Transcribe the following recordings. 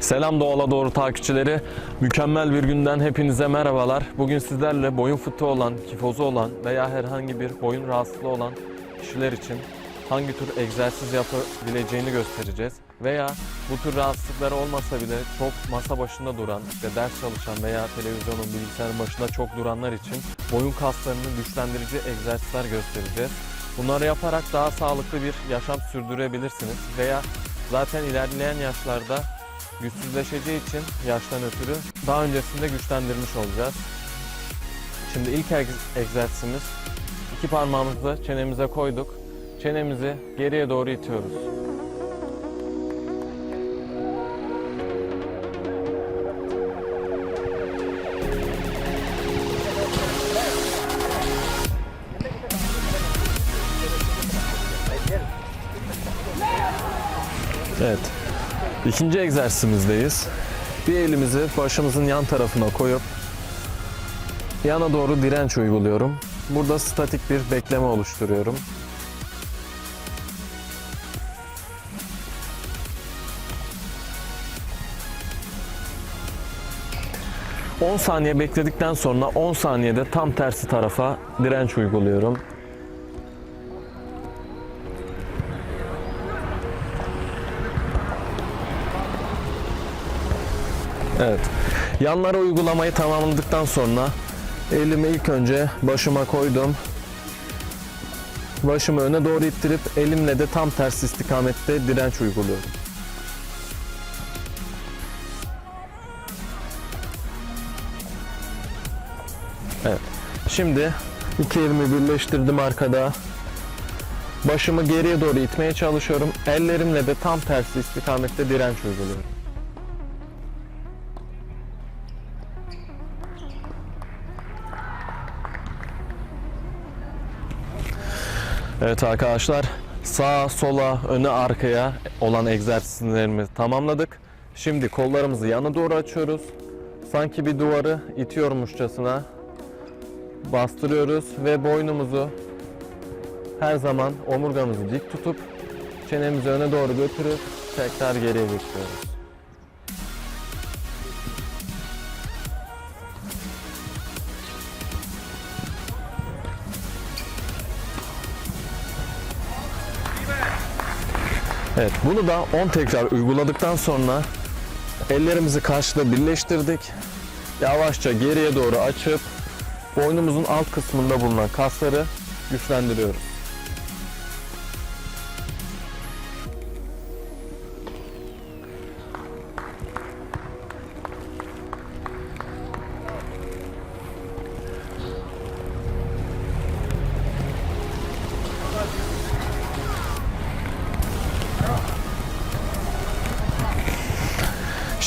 Selam Doğala Doğru takipçileri. Mükemmel bir günden hepinize merhabalar. Bugün sizlerle boyun fıtığı olan, kifozu olan veya herhangi bir boyun rahatsızlığı olan kişiler için hangi tür egzersiz yapabileceğini göstereceğiz. Veya bu tür rahatsızlıkları olmasa bile çok masa başında duran, işte ders çalışan veya televizyonun, bilgisayarın başında çok duranlar için boyun kaslarını güçlendirici egzersizler göstereceğiz. Bunları yaparak daha sağlıklı bir yaşam sürdürebilirsiniz veya zaten ilerleyen yaşlarda güçsüzleşeceği için yaştan ötürü daha öncesinde güçlendirmiş olacağız. Şimdi ilk egz- egzersizimiz iki parmağımızı çenemize koyduk. Çenemizi geriye doğru itiyoruz. Evet. İkinci egzersizimizdeyiz. Bir elimizi başımızın yan tarafına koyup yana doğru direnç uyguluyorum. Burada statik bir bekleme oluşturuyorum. ...10 saniye bekledikten sonra 10 saniyede tam tersi tarafa direnç uyguluyorum. Evet. Yanlara uygulamayı tamamladıktan sonra elimi ilk önce başıma koydum. Başımı öne doğru ittirip elimle de tam tersi istikamette direnç uyguluyorum. Evet. Şimdi iki elimi birleştirdim arkada. Başımı geriye doğru itmeye çalışıyorum. Ellerimle de tam tersi istikamette direnç uyguluyorum. Evet arkadaşlar sağa sola öne arkaya olan egzersizlerimizi tamamladık. Şimdi kollarımızı yana doğru açıyoruz. Sanki bir duvarı itiyormuşçasına bastırıyoruz ve boynumuzu her zaman omurgamızı dik tutup çenemizi öne doğru götürüp tekrar geriye geçiyoruz. Evet, bunu da 10 tekrar uyguladıktan sonra ellerimizi karşıda birleştirdik. Yavaşça geriye doğru açıp boynumuzun alt kısmında bulunan kasları güçlendiriyoruz.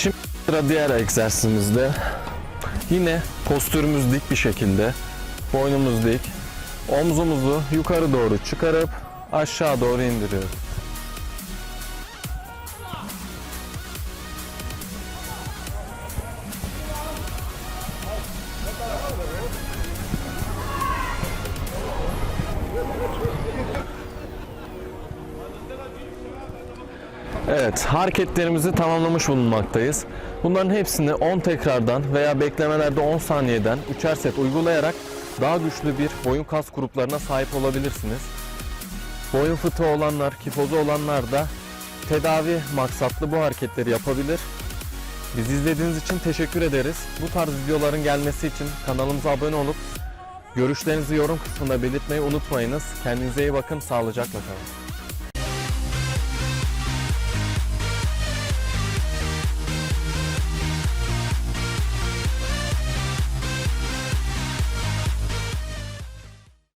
Şimdi sıra diğer egzersizimizde. Yine postürümüz dik bir şekilde. Boynumuz dik. Omzumuzu yukarı doğru çıkarıp aşağı doğru indiriyoruz. Evet, hareketlerimizi tamamlamış bulunmaktayız. Bunların hepsini 10 tekrardan veya beklemelerde 10 saniyeden 3'er set uygulayarak daha güçlü bir boyun kas gruplarına sahip olabilirsiniz. Boyun fıtığı olanlar, kifozu olanlar da tedavi maksatlı bu hareketleri yapabilir. Bizi izlediğiniz için teşekkür ederiz. Bu tarz videoların gelmesi için kanalımıza abone olup görüşlerinizi yorum kısmında belirtmeyi unutmayınız. Kendinize iyi bakın, sağlıcakla kalın.